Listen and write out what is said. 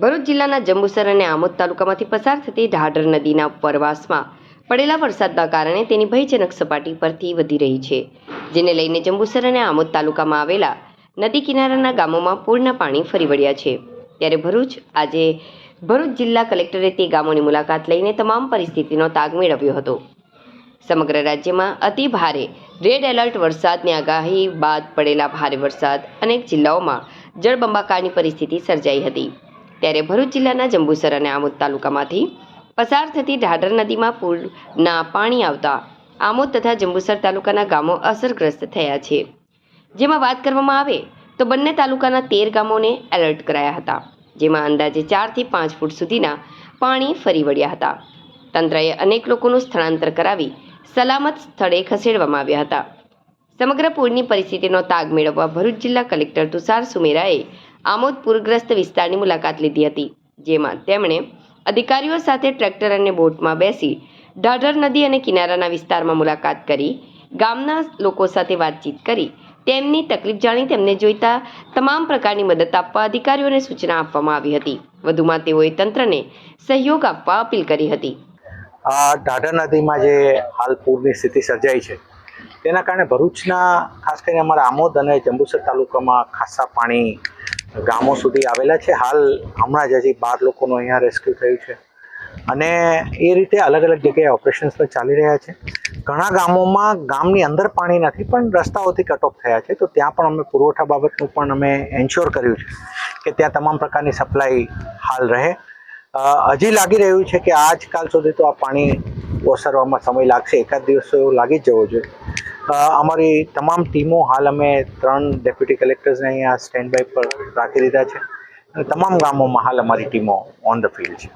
ભરૂચ જિલ્લાના જંબુસર અને આમોદ તાલુકામાંથી પસાર થતી ઢાઢર નદીના ઉપરવાસમાં પડેલા વરસાદના કારણે તેની ભયજનક સપાટી પરથી વધી રહી છે, જેને લઈને જંબુસર અને આમોદ તાલુકામાં આવેલા નદી કિનારાના ગામોમાં પૂરના પાણી ફરી વળ્યા છે. ત્યારે ભરૂચ આજે ભરૂચ જિલ્લા કલેક્ટરે તે ગામોની મુલાકાત લઈને તમામ પરિસ્થિતિનો તાગ મેળવ્યો હતો. સમગ્ર રાજ્યમાં અતિ ભારે રેડ એલર્ટ વરસાદની આગાહી બાદ પડેલા ભારે વરસાદ અનેક જિલ્લાઓમાં જળબંબાકારની પરિસ્થિતિ સર્જાઈ હતી. ત્યારે ભરૂચ જિલ્લાના જંબુસર અને આમોદ તાલુકામાંથી પસાર થતી ઢાઢર નદીમાં પૂરના પાણી આવતા આમોદ તથા જંબુસર તાલુકાના ગામો અસરગ્રસ્ત થયા છે. જેમાં વાત કરવામાં આવે તો બંને તાલુકાના તેર ગામોને એલર્ટ કરાયા હતા, જેમાં અંદાજે ચારથી પાંચ ફૂટ સુધીના પાણી ફરી વળ્યા હતા. તંત્રએ અનેક લોકોનું સ્થળાંતર કરાવી સલામત સ્થળે ખસેડવામાં આવ્યા હતા. સમગ્ર પૂરની પરિસ્થિતિનો તાગ મેળવવા ભરૂચ જિલ્લા કલેક્ટર તુષાર સુમેરાએ આમોદ પૂરગ્રસ્ત વિસ્તારની મુલાકાત લીધી હતી, જેમાં તેમણે અધિકારીઓ સાથે ટ્રેક્ટર અને બોટમાં બેસી ઢાઢર નદી અને કિનારાના વિસ્તારમાં મુલાકાત કરી, ગામના લોકો સાથે વાતચીત કરી, તેમની તકલીફ જાણી તેમને જોઈતા તમામ પ્રકારની મદદ આપવા અધિકારીઓને સૂચના આપવામાં આવી હતી. વધુમાં તેઓએ તંત્રને સહયોગ આપવા અપીલ કરી હતી. આ ઢાઢર નદીમાં જે હાલ પૂરની સ્થિતિ સર્જાઈ છે, તેના કારણે ભરૂચના, ખાસ કરીને અમારા આમોદ અને જંબુસર તાલુકામાં ખાસા પાણી ગામો સુધી આવેલા છે. હાલ હમણાં જ હજી બાર લોકોનું અહીંયા રેસ્ક્યુ થયું છે. અને એ રીતે અલગ અલગ જગ્યાએ ઓપરેશન્સ પણ ચાલી રહ્યા છે. ઘણા ગામોમાં ગામની અંદર પાણી નથી, પણ રસ્તાઓથી કટ ઓફ થયા છે. તો ત્યાં પણ અમે પુરવઠા બાબતનું પણ અમે એન્શ્યોર કર્યું છે કે ત્યાં તમામ પ્રકારની સપ્લાય હાલ રહે. હજી લાગી રહ્યું છે કે આજકાલ સુધી તો આ પાણી ઓસરવામાં સમય લાગશે. એકાદ દિવસ એવું લાગી જ જવો જોઈએ. અમારી તમામ ટીમો હાલ અમે ત્રણ ડેપ્યુટી કલેક્ટર્સને અહીંયા સ્ટેન્ડ બાય પર રાખી દીધા છે. અને તમામ ગામોમાં હાલ અમારી ટીમો ઓન ધ ફિલ્ડ છે.